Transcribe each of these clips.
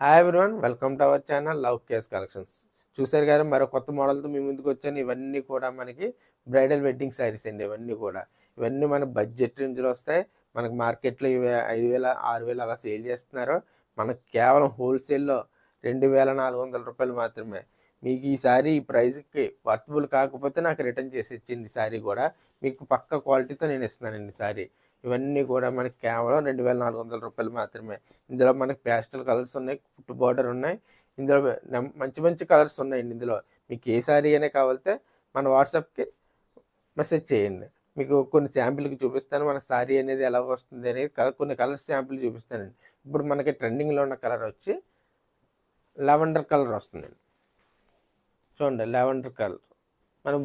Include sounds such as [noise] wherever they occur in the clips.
Hi everyone welcome to our channel love case collections చూసారు కదా మరో కొత్త మోడల్తో మీ ముందుకు వచ్చాను. ఇవన్నీ కూడా మనకి బ్రైడల్ వెడ్డింగ్ శారీస్ అండి ఇవన్నీ కూడా. ఇవన్నీ మన బడ్జెట్ రేంజ్లో వస్తాయి. మనకి మార్కెట్లో ఇవి ఐదు వేల ఆరు వేలు అలా సేల్ చేస్తున్నారు. మనకు కేవలం హోల్సేల్లో రెండు వేల నాలుగు వందల రూపాయలు మాత్రమే. మీకు ఈ సారీ ఈ ప్రైస్కి వర్తబుల్ కాకపోతే నాకు రిటర్న్ చేసి ఇచ్చింది సారీ కూడా. మీకు పక్క క్వాలిటీతో నేను ఇస్తున్నానండి సారీ ఇవన్నీ కూడా మనకి కేవలం రెండు వేల నాలుగు వందల రూపాయలు మాత్రమే. ఇందులో మనకి పేస్టల్ కలర్స్ ఉన్నాయి ఫుట్ బార్డర్ ఉన్నాయి. ఇందులో మంచి మంచి కలర్స్ ఉన్నాయండి ఇందులో. మీకు ఏ సారీ అయినా కావాలితే మన వాట్సాప్కి మెసేజ్ చేయండి. మీకు కొన్ని శాంపిల్కి చూపిస్తాను మన శారీ అనేది ఎలా వస్తుంది అనేది కొన్ని కలర్స్ శాంపిల్ చూపిస్తానండి. ఇప్పుడు మనకి ట్రెండింగ్లో ఉన్న కలర్ వచ్చి లెవెండర్ కలర్ వస్తుందండి. చూడండి లెవెండర్ కలర్ మనం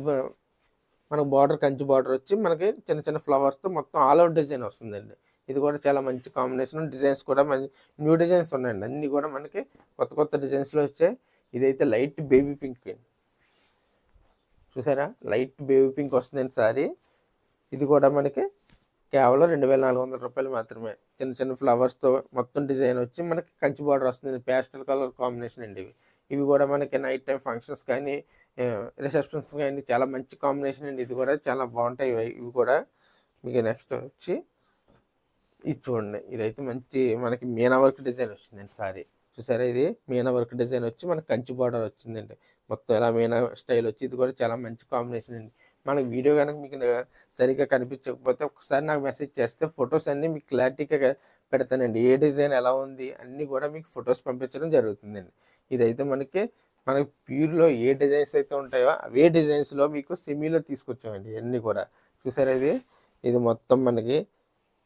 మనకు బార్డర్ కంచి బార్డర్ వచ్చి మనకి చిన్న చిన్న ఫ్లవర్స్తో మొత్తం ఆల్ అవుట్ డిజైన్ వస్తుందండి. ఇది కూడా చాలా మంచి కాంబినేషన్ డిజైన్స్ కూడా మంచి న్యూ డిజైన్స్ ఉన్నాయండి. అన్నీ కూడా మనకి కొత్త కొత్త డిజైన్స్లో వచ్చాయి. ఇదైతే లైట్ బేబీ పింక్ అండి. చూసారా? లైట్ బేబీ పింక్ వస్తుందండి సారీ. ఇది కూడా మనకి కేవలం రెండు వేల నాలుగు వందల రూపాయలు మాత్రమే. చిన్న చిన్న ఫ్లవర్స్తో మొత్తం డిజైన్ వచ్చి మనకి కంచి బార్డర్ వస్తుంది పేస్టల్ కలర్ కాంబినేషన్ అండి ఇవి. ఇవి కూడా మనకి నైట్ టైం ఫంక్షన్స్ కానీ రిసెప్షన్స్ కానీ చాలా మంచి కాంబినేషన్ అండి. ఇది కూడా చాలా బాగుంటాయి. ఇవి ఇవి కూడా మీకు నెక్స్ట్ వచ్చి ఇది చూడండి. ఇదైతే మంచి మనకి మీనా వర్క్ డిజైన్ వచ్చిందండి సారీ. చూసారా ఇది? మీనా వర్క్ డిజైన్ వచ్చి మనకి కంచి బార్డర్ వచ్చిందండి. మొత్తం ఇలా మీనా స్టైల్ వచ్చి ఇది కూడా చాలా మంచి కాంబినేషన్ అండి. మనకి వీడియో కనుక మీకు సరిగ్గా కనిపించకపోతే ఒకసారి నాకు మెసేజ్ చేస్తే ఫొటోస్ అన్నీ మీకు క్లారిటీగా పెడతానండి. ఏ డిజైన్ ఎలా ఉంది అన్నీ కూడా మీకు ఫొటోస్ పంపించడం జరుగుతుందండి. ఇదైతే మనకి మనకి ప్యూర్లో ఏ డిజైన్స్ అయితే ఉంటాయో అవే డిజైన్స్లో మీకు సెమీలో తీసుకొచ్చామండి ఇవన్నీ కూడా. చూసారా ఇది? ఇది మొత్తం మనకి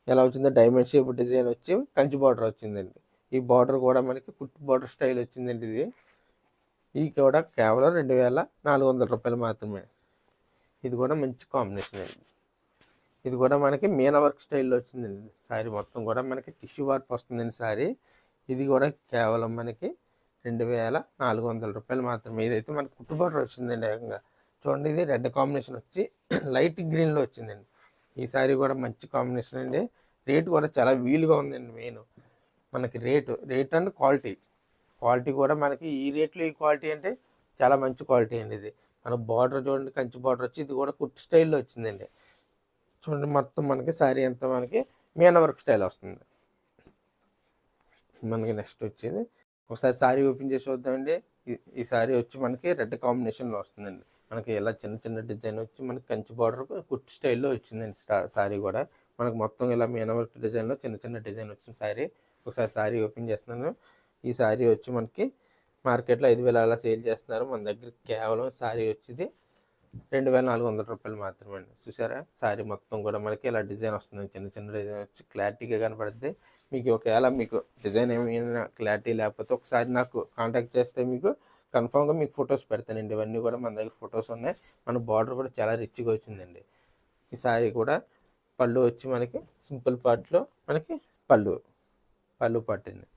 ఎలా వచ్చిందో డైమండ్ షేప్ డిజైన్ వచ్చి కంచి బార్డర్ వచ్చిందండి. ఈ బార్డర్ కూడా మనకి కుట్టు బార్డర్ స్టైల్ వచ్చిందండి ఇది. ఇది కూడా కేవలం రెండు వేల నాలుగు వందల రూపాయలు మాత్రమే. ఇది కూడా మంచి కాంబినేషన్ అండి. ఇది కూడా మనకి మీనా వర్క్ స్టైల్లో వచ్చిందండి. సారీ మొత్తం కూడా మనకి టిష్యూ వర్క్ వస్తుందండి సారీ. ఇది కూడా కేవలం మనకి రెండు వేల నాలుగు వందల రూపాయలు మాత్రమే. ఇదైతే మనకు కుట్టు బార్డర్ వచ్చిందండి ఏకంగా. చూడండి ఇది రెడ్ కాంబినేషన్ వచ్చి [clears throat] లైట్ గ్రీన్లో వచ్చిందండి. ఈ కూడా మంచి కాంబినేషన్ అండి. రేటు కూడా చాలా వీలుగా ఉందండి మెయిన్. మనకి rate rate and quality. Quality కూడా మనకి ఈ రేట్లో ఈ క్వాలిటీ అంటే చాలా మంచి క్వాలిటీ అండి ఇది. మన బార్డర్ చూడండి కంచి బార్డర్ వచ్చి ఇది కూడా కుట్టు స్టైల్లో వచ్చిందండి. చూడండి మొత్తం మనకి శారీ అంతా మనకి మీన వర్క్ స్టైల్ వస్తుంది. మనకి నెక్స్ట్ వచ్చేది ఒకసారి శారీ ఓపెన్ చేసి చూద్దామండి. ఈ- సారీ శారీ వచ్చి మనకి రెడ్ కాంబినేషన్లో వస్తుందండి. మనకి ఇలా చిన్న చిన్న డిజైన్ వచ్చి మనకి కంచి బార్డర్ కుట్ స్టైల్లో వచ్చిందండి సారీ కూడా. మనకు మొత్తం ఇలా మీన వర్క్ డిజైన్లో చిన్న చిన్న డిజైన్ వచ్చిన శారీ ఒకసారి శారీ ఓపెన్ చేస్తున్నాను. ఈ శారీ వచ్చి మనకి మార్కెట్లో ఐదు వేలు అలా సేల్ చేస్తున్నారు. మన దగ్గర కేవలం శారీ వచ్చేది రెండు వేల నాలుగు వందల రూపాయలు మాత్రమే అండి. చూసారా? శారీ మొత్తం కూడా మనకి ఇలా డిజైన్ వస్తుంది. చిన్న చిన్న డిజైన్ వచ్చి క్లారిటీగా కనపడుతుంది మీకు ఒకవేళ మీకు డిజైన్ ఏమైనా క్లారిటీ లేకపోతే ఒకసారి నాకు కాంటాక్ట్ చేస్తే మీకు కన్ఫామ్గా మీకు ఫొటోస్ పెడతానండి. ఇవన్నీ కూడా మన దగ్గర ఫొటోస్ ఉన్నాయి. మన బార్డర్ కూడా చాలా రిచ్గా వచ్చిందండి. ఈ సారీ కూడా పళ్ళు వచ్చి మనకి సింపుల్ పార్ట్లో మనకి పళ్ళు పళ్ళు పట్టింది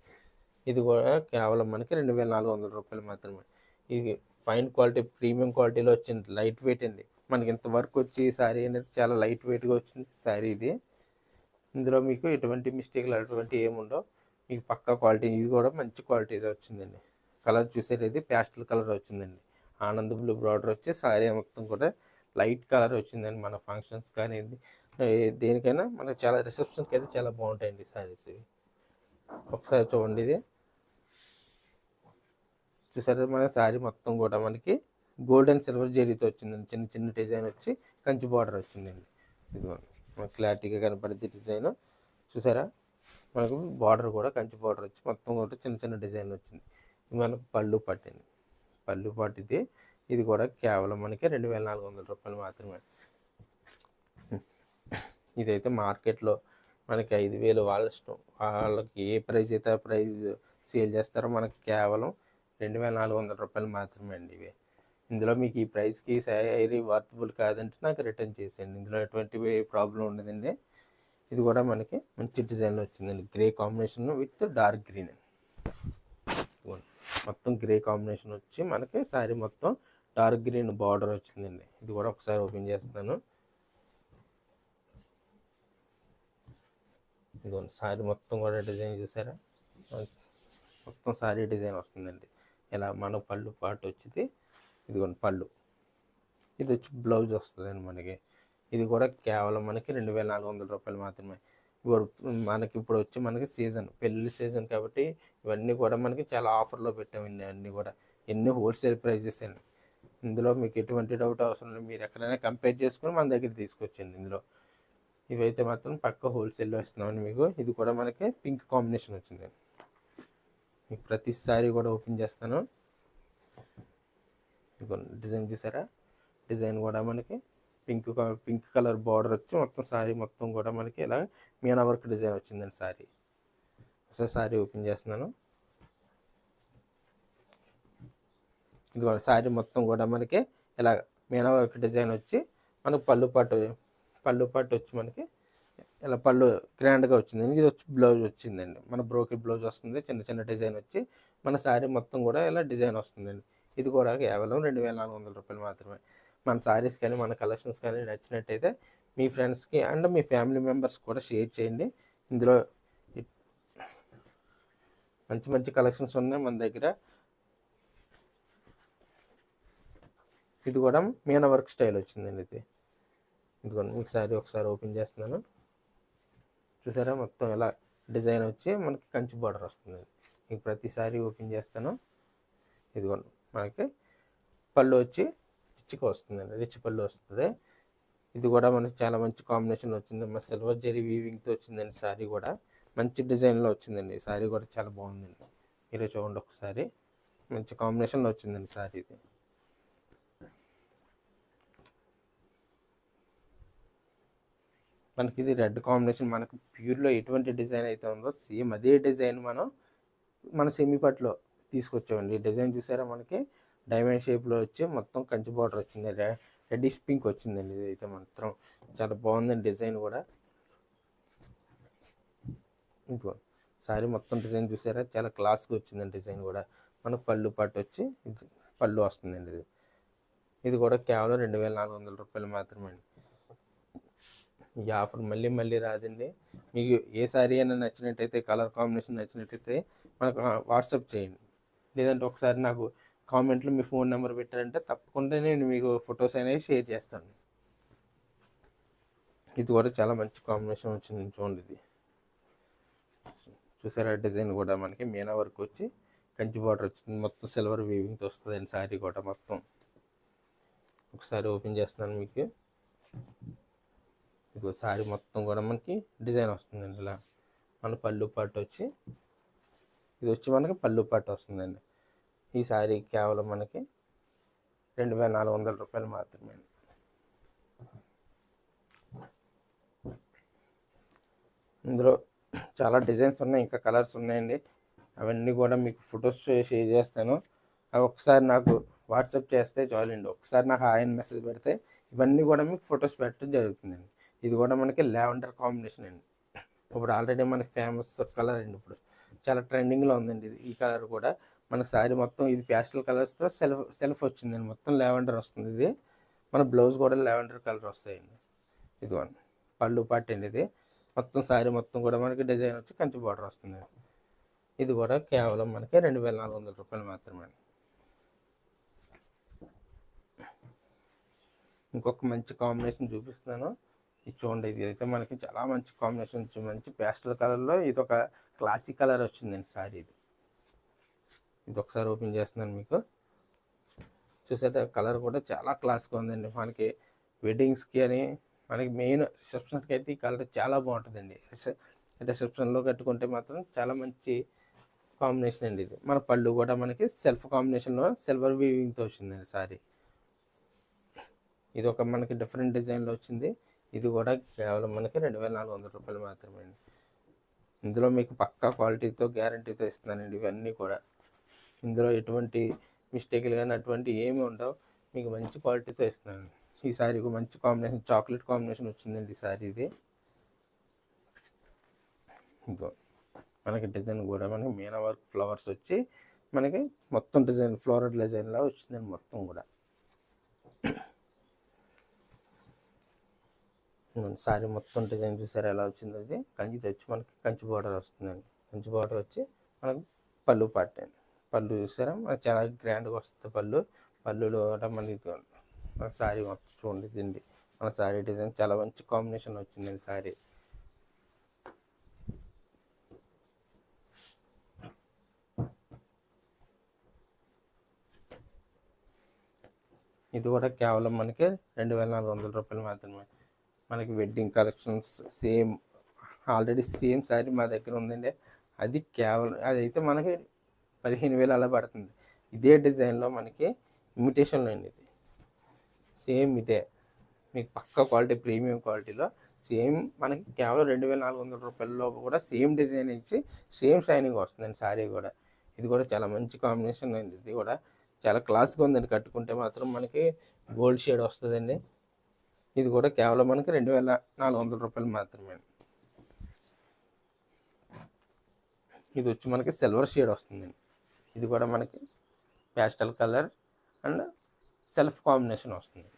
ఇది కూడా కేవలం మనకి రెండు వేల నాలుగు వందల రూపాయలు మాత్రమే. ఇది ఫైన్ క్వాలిటీ ప్రీమియం క్వాలిటీలో వచ్చింది. లైట్ వెయిట్ అండి. మనకి ఇంత వర్క్ వచ్చి ఈ శారీ అనేది చాలా లైట్ వెయిట్గా వచ్చింది. శారీ ఇది. ఇందులో మీకు ఎటువంటి మిస్టేక్లు అటువంటి ఏముండవు మీకు పక్కా క్వాలిటీ ఇది కూడా మంచి క్వాలిటీ వచ్చిందండి. కలర్ చూసేటది ప్యాస్టల్ కలర్ వచ్చిందండి. ఆనంద్ బ్లూ బార్డర్ వచ్చి శారీ మొత్తం కూడా లైట్ కలర్ వచ్చిందండి మన ఫంక్షన్స్ కానీ దేనికైనా మనకి చాలా రిసెప్షన్కి అయితే చాలా బాగుంటాయండి శారీస్ ఇవి. ఒకసారి చూడండి ఇది. చూసారా మన శారీ మొత్తం కూడా మనకి గోల్డ్ అండ్ సిల్వర్ జరీతో వచ్చిందండి. చిన్న చిన్న డిజైన్ వచ్చి కంచి బార్డర్ వచ్చిందండి. ఇది మనకి క్లారిటీగా కనపడుద్ది డిజైన్. చూసారా? మనకు బార్డర్ కూడా కంచి బార్డర్ వచ్చి మొత్తం కూడా చిన్న చిన్న డిజైన్ వచ్చింది. ఇది మనకు పళ్ళు పట్టింది. పళ్ళు పట్టింది ఇది కూడా కేవలం మనకి రెండు వేల నాలుగు వందల రూపాయలు మాత్రమే. ఇదైతే మార్కెట్లో మనకి ఐదు వేలు వాళ్ళ ఇష్టం. వాళ్ళకి ఏ ప్రైస్ అయితే ఆ సేల్ చేస్తారో మనకి కేవలం రెండు వేల నాలుగు వందల రూపాయలు మాత్రమే అండి ఇవి. ఇందులో మీకు ఈ ప్రైస్కి శారీ వర్తబుల్ కాదంటే నాకు రిటర్న్ చేసేయండి. ఇందులో ఎటువంటి ప్రాబ్లం ఉండదండి. ఇది కూడా మనకి మంచి డిజైన్లో వచ్చిందండి. Grey combination with dark green మొత్తం గ్రే కాంబినేషన్ వచ్చి మనకి శారీ మొత్తం డార్క్ గ్రీన్ బార్డర్ వచ్చిందండి. ఇది కూడా ఒకసారి ఓపెన్ చేస్తాను. ఇదిగోండి. శారీ మొత్తం కూడా డిజైన్ చూసారా? మొత్తం శారీ డిజైన్ వస్తుందండి. ఇలా మన పళ్ళు పాటు వచ్చింది. ఇదిగోండి పళ్ళు. ఇది వచ్చి బ్లౌజ్ వస్తుందండి మనకి. ఇది కూడా కేవలం మనకి రెండు వేల నాలుగు వందల రూపాయలు మాత్రమే. ఇప్పుడు మనకి ఇప్పుడు వచ్చి మనకి సీజన్ పెళ్ళి సీజన్ కాబట్టి ఇవన్నీ కూడా మనకి చాలా ఆఫర్లో పెట్టామండి అన్నీ కూడా. ఎన్ని హోల్సేల్ ప్రైజెస్ అండి. ఇందులో మీకు ఎటువంటి డౌట్ అవసరం లేదు. మీరు ఎక్కడైనా కంపేర్ చేసుకొని మన దగ్గర తీసుకొచ్చండి ఇందులో. ఇవైతే మాత్రం పక్క హోల్సేల్లో ఇస్తున్నామండి మీకు. ఇది కూడా మనకి పింక్ కాంబినేషన్ వచ్చిందండి. మీకు ప్రతిసారి కూడా ఓపెన్ చేస్తాను. డిజైన్ చూసారా? డిజైన్ కూడా మనకి పింక్ పింక్ కలర్ బార్డర్ వచ్చి మొత్తం శారీ మొత్తం కూడా మనకి ఇలా మీనా వర్క్ డిజైన్ వచ్చిందండి శారీ ఒకసారి శారీ ఓపెన్ చేస్తున్నాను. ఇదిగో శారీ మొత్తం కూడా మనకి ఇలా మీనా వర్క్ డిజైన్ వచ్చి మనకు పళ్ళు పట్టు పళ్ళు పట్టు వచ్చి మనకి ఇలా పళ్ళు గ్రాండ్గా వచ్చిందండి. ఇది వచ్చి బ్లౌజ్ వచ్చిందండి. మన బ్రోకెట్ బ్లౌజ్ వస్తుంది. చిన్న చిన్న డిజైన్ వచ్చి మన శారీ మొత్తం కూడా ఇలా డిజైన్ వస్తుందండి. ఇది కూడా కేవలం రెండు వేల నాలుగు వందల రూపాయలు మాత్రమే. మన శారీస్ కానీ మన కలెక్షన్స్ కానీ నచ్చినట్టయితే మీ ఫ్రెండ్స్కి అండ్ మీ ఫ్యామిలీ మెంబర్స్ కూడా షేర్ చేయండి. ఇందులో మంచి మంచి కలెక్షన్స్ ఉన్నాయి మన దగ్గర. ఇది కూడా మీనా వర్క్ స్టైల్ వచ్చిందండి ఇది. ఇదిగోండి మీకు సారీ ఒకసారి ఓపెన్ చేస్తున్నాను. చూసారా? మొత్తం ఇలా డిజైన్ వచ్చి మనకి కంచి బార్డర్ వస్తుంది. మీకు ప్రతిసారి ఓపెన్ చేస్తాను. ఇదిగోండి. మనకి పళ్ళు వచ్చి రిచ్గా వస్తుందండి. రిచ్ పళ్ళు వస్తుంది. ఇది కూడా మనకి చాలా మంచి కాంబినేషన్ వచ్చింది. మన సిల్వర్ జరీ వీవింగ్తో వచ్చిందండి శారీ కూడా. మంచి డిజైన్లో వచ్చిందండి. శారీ కూడా చాలా బాగుందండి. మీరు చూడండి ఒకసారి. మంచి కాంబినేషన్లో వచ్చిందండి శారీ ఇది. మనకి ఇది రెడ్ కాంబినేషన్ మనకు ప్యూర్లో ఎటువంటి డిజైన్ అయితే ఉందో సేమ్ అదే డిజైన్ మనం మన సెమీపట్లో తీసుకొచ్చామండి. డిజైన్ చూసారా మనకి? డైమండ్ షేప్లో వచ్చి మొత్తం కంచి బార్డర్ వచ్చింది. రె- రెడ్డిష్ పింక్ వచ్చిందండి ఇది అయితే మాత్రం. చాలా బాగుందండి డిజైన్ కూడా. ఇంకో సారీ మొత్తం డిజైన్ చూసారా? చాలా క్లాస్గా వచ్చిందండి డిజైన్ కూడా. మనకు పళ్ళు పట్టు వచ్చి ఇది పళ్ళు వస్తుందండి ఇది. ఇది కూడా కేవలం రెండు వేల నాలుగు వందల రూపాయలు మాత్రమే అండి ఈ ఆఫర్ మళ్ళీ మళ్ళీ రాదండి. మీకు ఏ సారీ అయినా నచ్చినట్టయితే కలర్ కాంబినేషన్ నచ్చినట్టయితే మనకు వాట్సాప్ చేయండి. లేదంటే ఒకసారి నాకు కామెంట్లో మీ ఫోన్ నెంబర్ పెట్టారంటే తప్పకుండా నేను మీకు ఫొటోస్ అనేవి షేర్ చేస్తాను. ఇది కూడా చాలా మంచి కాంబినేషన్ వచ్చింది చూడండి ఇది. చూసారా డిజైన్ కూడా మనకి మీనా వర్క్ వచ్చి కంచి బార్డర్ వచ్చింది. మొత్తం సిల్వర్ వీవింగ్తో వస్తుంది శారీ కూడా మొత్తం. ఒకసారి ఓపెన్ చేస్తున్నాను మీకు. మీకు సారీ మొత్తం కూడా మనకి డిజైన్ వస్తుందండి ఇలా. మన పళ్ళు పాటు వచ్చి ఇది వచ్చి మనకి పళ్ళు పాటు వస్తుందండి. ఈ కేవలం మనకి రెండు వేల నాలుగు వందల రూపాయలు మాత్రమే. ఇందులో చాలా డిజైన్స్ ఉన్నాయి ఇంకా కలర్స్ ఉన్నాయండి. అవన్నీ కూడా మీకు ఫొటోస్ షేర్ చేస్తాను. అవి ఒకసారి నాకు వాట్సాప్ చేస్తే చాలండి. ఒకసారి నాకు ఆయన మెసేజ్ పెడితే ఇవన్నీ కూడా మీకు ఫొటోస్ పెట్టడం జరుగుతుందండి. ఇది కూడా మనకి లావెండర్ కాంబినేషన్ అండి. ఇప్పుడు ఆల్రెడీ మనకి ఫేమస్ కలర్ అండి ఇప్పుడు. చాలా ట్రెండింగ్లో ఉందండి ఇది. ఈ కలర్ కూడా మన శారీ మొత్తం ఇది ప్యాస్టల్ కలర్స్తో సెల్ఫ్ సెల్ఫ్ వచ్చిందండి. మొత్తం లెవెండర్ వస్తుంది ఇది. మన బ్లౌజ్ కూడా లెవెండర్ కలర్ వస్తాయండి. ఇదిగోండి. పళ్ళు పాటు అండి ఇది. మొత్తం శారీ మొత్తం కూడా మనకి డిజైన్ వచ్చి కంచి బార్డర్ వస్తుంది. ఇది కూడా కేవలం మనకి రెండు వేల నాలుగు వందల రూపాయలు మాత్రమే ఇంకొక మంచి కాంబినేషన్ చూపిస్తున్నాను. ఇది చూడండి ఇది అయితే మనకి చాలా మంచి కాంబినేషన్ మంచి పేస్టల్ కలర్లో ఇది ఒక క్లాసిక్ కలర్ వచ్చిందండి సారీ ఇది. ఇది ఒకసారి ఓపెన్ చేస్తున్నాను మీకు. చూసేట కలర్ కూడా చాలా క్లాస్గా ఉందండి. మనకి వెడ్డింగ్స్కి అని మనకి మెయిన్ రిసెప్షన్కి అయితే ఈ కలర్ చాలా బాగుంటుందండి. రిసెప్షన్లో కట్టుకుంటే మాత్రం చాలా మంచి కాంబినేషన్ అండి ఇది. మన పళ్ళు కూడా మనకి సెల్ఫ్ కాంబినేషన్లో సిల్వర్ వీవింగ్తో వచ్చిందండి సారీ ఇది ఒక మనకి డిఫరెంట్ డిజైన్లో వచ్చింది. ఇది కూడా కేవలం మనకి రెండు వేల నాలుగు వందల రూపాయలు మాత్రమే అండి. ఇందులో మీకు పక్కా క్వాలిటీతో గ్యారంటీతో ఇస్తున్నానండి ఇవన్నీ కూడా. ఇందులో ఎటువంటి మిస్టేక్లు కానీ అటువంటి ఏమి ఉండవు. మీకు మంచి క్వాలిటీతో ఇస్తున్నాను. ఈ సారీ మంచి కాంబినేషన్ చాక్లెట్ కాంబినేషన్ వచ్చిందండి ఈ సారీ ఇది ఇంకో మనకి డిజైన్ కూడా మనకి మీనా వర్క్ ఫ్లవర్స్ వచ్చి మనకి మొత్తం డిజైన్ ఫ్లోరల్ డిజైన్లా వచ్చిందండి మొత్తం కూడా. సారీ మొత్తం డిజైన్ చూసారా ఎలా వచ్చింది అది కంచి తెచ్చి మనకి కంచి బార్డర్ వస్తుందండి. కంచి బార్డర్ వచ్చి మనకి పళ్ళు పాటండి పళ్ళు చూసారా? చాలా గ్రాండ్గా వస్తుంది పళ్ళు. పళ్ళులో కూడా మనకి మన శారీ చూడండి తిండి. మన శారీ డిజైన్ చాలా మంచి కాంబినేషన్ వచ్చిందండి శారీ ఇది కూడా కేవలం మనకి రెండు వేల నాలుగు వందల రూపాయలు మాత్రమే. మనకి wedding collections same already same sari మా దగ్గర ఉందండి. అది కేవలం అదైతే మనకి పదిహేను వేలు అలా పడుతుంది. ఇదే డిజైన్లో మనకి ఇమిటేషన్లో అండి ఇది. సేమ్ ఇదే. మీకు పక్క క్వాలిటీ ప్రీమియం క్వాలిటీలో సేమ్ మనకి కేవలం రెండు వేల నాలుగు వందల రూపాయలలో కూడా సేమ్ డిజైన్ ఇచ్చి సేమ్ షైనింగ్ వస్తుందండి శారీ కూడా. ఇది కూడా చాలా మంచి కాంబినేషన్ అయింది ఇది కూడా చాలా క్లాస్గా ఉందండి. కట్టుకుంటే మాత్రం మనకి గోల్డ్ షేడ్ వస్తుందండి. ఇది కూడా కేవలం మనకి రెండు వేల నాలుగు వందల రూపాయలు మాత్రమే ఇది వచ్చి మనకి సిల్వర్ షేడ్ వస్తుందండి. ఇది కూడా మనకి pastel colour and self combination వస్తుంది.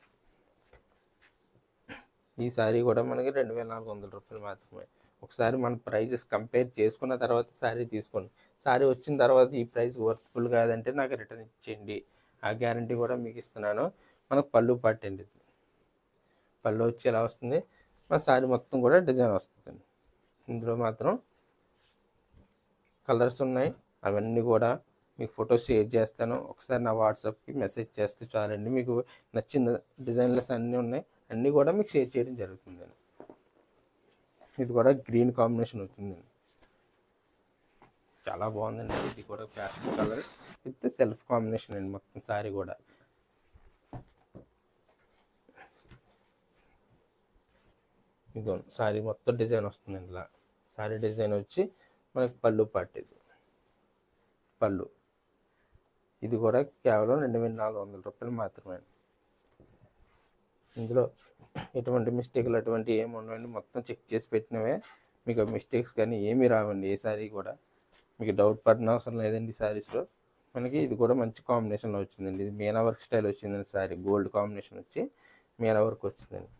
ఈ శారీ కూడా మనకి రెండు వేల నాలుగు వందల రూపాయలు మాత్రమే. ఒకసారి మన ప్రైజెస్ కంపేర్ చేసుకున్న తర్వాత శారీ తీసుకోండి. శారీ వచ్చిన తర్వాత ఈ ప్రైస్ వర్త్ఫుల్ కాదంటే నాకు రిటర్న్ ఇచ్చేయండి. ఆ గ్యారంటీ కూడా మీకు ఇస్తున్నాను. మనకు పళ్ళు పట్టండి పళ్ళు వచ్చి ఎలా వస్తుంది? మన శారీ మొత్తం కూడా డిజైన్ వస్తుంది ఇందులో మాత్రం కలర్స్ ఉన్నాయి. అవన్నీ కూడా మీకు ఫోటో షేర్ చేస్తాను. ఒకసారి నా వాట్సాప్కి మెసేజ్ చేస్తే చాలండి. మీకు నచ్చిన డిజైన్లెస్ అన్నీ ఉన్నాయి. అన్నీ కూడా మీకు షేర్ చేయడం జరుగుతుందండి. ఇది కూడా గ్రీన్ కాంబినేషన్ వచ్చిందండి. చాలా బాగుందండి. ఇది కూడా pastel colour with self combination అండి మొత్తం సారీ కూడా. ఇదో సారీ మొత్తం డిజైన్ వస్తుందండి ఇలా. సారీ డిజైన్ వచ్చి మనకి పళ్ళు పట్టేది పళ్ళు. ఇది కూడా కేవలం రెండు వేల నాలుగు వందల రూపాయలు మాత్రమే. ఇందులో ఎటువంటి మిస్టేక్లు అటువంటి ఏమి ఉండవండి. మొత్తం చెక్ చేసి పెట్టినవే. మీకు మిస్టేక్స్ కానీ ఏమీ రావండి ఏ సారీ కూడా. మీకు డౌట్ పడిన అవసరం లేదండి శారీస్లో మనకి ఇది కూడా మంచి కాంబినేషన్లో వచ్చిందండి. ఇది మీనా వర్క్ స్టైల్ వచ్చిందండి సారీ. గోల్డ్ కాంబినేషన్ వచ్చి మీనా వర్క్ వచ్చిందండి.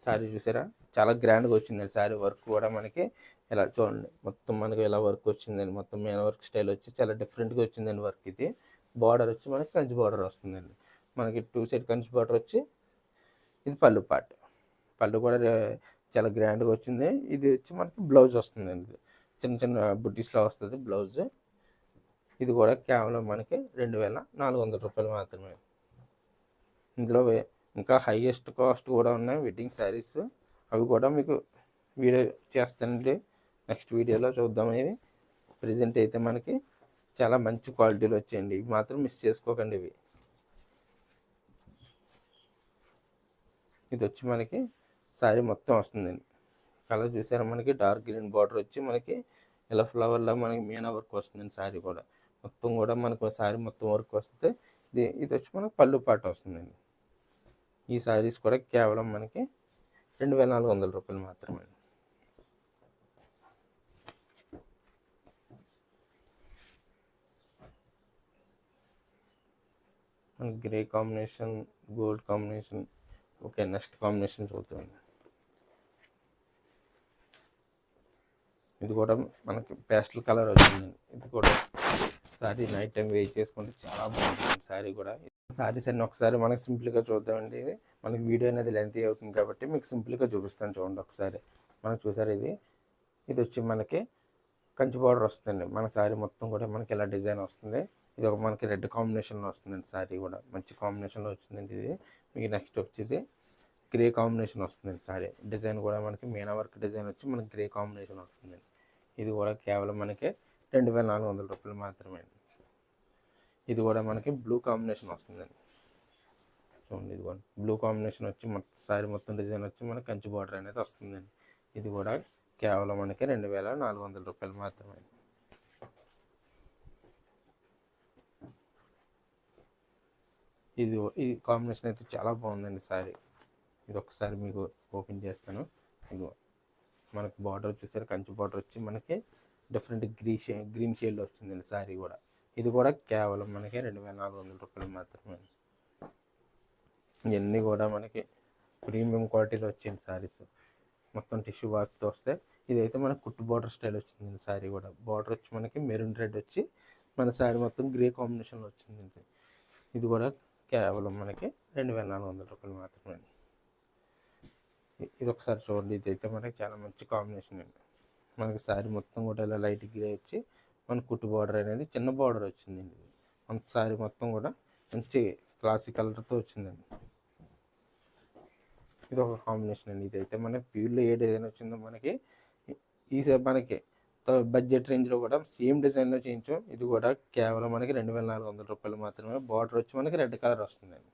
సారీ చూసారా? చాలా గ్రాండ్గా వచ్చిందండి సారీ. వర్క్ కూడా మనకి ఇలా చూడండి. మొత్తం మనకి ఇలా వర్క్ వచ్చిందండి. మొత్తం మీనా వర్క్ స్టైల్ వచ్చి చాలా డిఫరెంట్గా వచ్చిందండి వర్క్ ఇది. బార్డర్ వచ్చి మనకి కంచి బార్డర్ వస్తుందండి. మనకి టూ సైడ్ కంచి బార్డర్ వచ్చి ఇది పళ్ళు పార్ట్ పళ్ళు కూడా చాలా గ్రాండ్గా వచ్చింది. ఇది వచ్చి మనకి బ్లౌజ్ వస్తుందండి చిన్న చిన్న బుట్టీస్లో వస్తుంది బ్లౌజ్ ఇది కూడా కేవలం మనకి రెండు వేల నాలుగు వందల రూపాయలు మాత్రమే. ఇందులో ఇంకా హైయెస్ట్ కాస్ట్ కూడా ఉన్నాయి. వెడ్డింగ్ శారీస్ అవి కూడా మీకు వీడియో చేస్తానండి. నెక్స్ట్ వీడియోలో చూద్దాం. ఇవి ప్రజెంట్ అయితే మనకి చాలా మంచి క్వాలిటీలు వచ్చాయండి. ఇవి మాత్రం మిస్ చేసుకోకండి ఇవి. ఇది వచ్చి మనకి శారీ మొత్తం వస్తుందండి. కలర్ చూసారా మనకి? డార్క్ గ్రీన్ బార్డర్ వచ్చి మనకి ఇలా ఫ్లవర్లో మనకి మీనా వర్క్ వస్తుందండి శారీ కూడా. మొత్తం కూడా మనకు శారీ మొత్తం వర్క్ వస్తే ఇది ఇది వచ్చి మనకి పళ్ళు పాట వస్తుందండి. ఈ శారీస్ కూడా కేవలం మనకి రెండు వేల నాలుగు వందల రూపాయలు మాత్రమే and grey combination gold combination okay next combination చూద్దాం. ఇది కూడా మనకి పేస్టల్ కలర్ వచ్చిందండి ఇది కూడా సారీ నైట్ టైం వేస్ట్ చేసుకుంటే చాలా బాగుంటుంది సారీ కూడా. సారీస్ అన్ని ఒకసారి మనకి సింపుల్గా చూద్దామండి ఇది. మనకి వీడియో అనేది లెంత్ అవుతుంది కాబట్టి మీకు సింపుల్గా చూపిస్తాను చూడండి ఒకసారి. మనకు చూసారు ఇది? ఇది వచ్చి మనకి కంచి బార్డర్ వస్తుందండి మన శారీ మొత్తం కూడా మనకి ఇలా డిజైన్ వస్తుంది. ఇది ఒక మనకి రెడ్ కాంబినేషన్లో వస్తుందండి శారీ కూడా. మంచి కాంబినేషన్లో వచ్చిందండి ఇది. మీకు నెక్స్ట్ వచ్చేది గ్రే కాంబినేషన్ వస్తుందండి శారీ. డిజైన్ కూడా మనకి మీనా వర్క్ డిజైన్ వచ్చి మనకి గ్రే కాంబినేషన్ వస్తుందండి. ఇది కూడా కేవలం మనకి రెండు వేల నాలుగు వందల రూపాయలు మాత్రమే అండి. ఇది కూడా మనకి బ్లూ కాంబినేషన్ వస్తుందండి. చూడండి ఇది కూడా. బ్లూ కాంబినేషన్ వచ్చి మొత్తం శారీ మొత్తం డిజైన్ వచ్చి మనకి కంచి బార్డర్ అనేది వస్తుందండి. ఇది కూడా కేవలం మనకి రెండు వేల నాలుగు వందల రూపాయలు మాత్రమే ఇది ఈ కాంబినేషన్ అయితే చాలా బాగుందండి సారీ. ఇది ఒకసారి మీకు ఓపెన్ చేస్తాను. ఇదిగో మనకు బార్డర్ చూసారు కంచి బార్డర్ వచ్చి మనకి డిఫరెంట్ గ్రీ షే గ్రీన్ షేడ్లో వచ్చిందండి శారీ కూడా. ఇది కూడా కేవలం మనకి రెండు వేల నాలుగు వందల రూపాయలు మాత్రమే. ఇవన్నీ కూడా మనకి ప్రీమియం క్వాలిటీలో వచ్చింది సారీస్. మొత్తం టిష్యూ వర్క్తో వస్తే ఇదైతే మనకు కుట్టు బార్డర్ స్టైల్ వచ్చింది సారీ కూడా. బార్డర్ వచ్చి మనకి మెరూన్ రెడ్ వచ్చి మన శారీ మొత్తం గ్రే కాంబినేషన్లో వచ్చింది ఇది కూడా కేవలం మనకి రెండు వేల నాలుగు వందల రూపాయలు మాత్రమే అండి. ఇది ఒకసారి చూడండి. ఇదైతే మనకి చాలా మంచి కాంబినేషన్ అండి. మనకి శారీ మొత్తం కూడా ఇలా లైట్ గ్రే వచ్చి మన కుట్టు బార్డర్ అనేది చిన్న బార్డర్ వచ్చిందండి. మన శారీ మొత్తం కూడా మంచి క్లాసిక్ కలర్తో వచ్చిందండి. ఇది ఒక కాంబినేషన్ అండి. ఇదైతే మనకి ప్యూర్లో ఏ డిజైన్ వచ్చిందో మనకి ఈ- మనకి బడ్జెట్ రేంజ్లో కూడా సేమ్ డిజైన్లో చేయించాం. ఇది కూడా కేవలం మనకి రెండు వేల నాలుగు వందల రూపాయలు మాత్రమే. బార్డర్ వచ్చి మనకి రెడ్ కలర్ వస్తుందండి.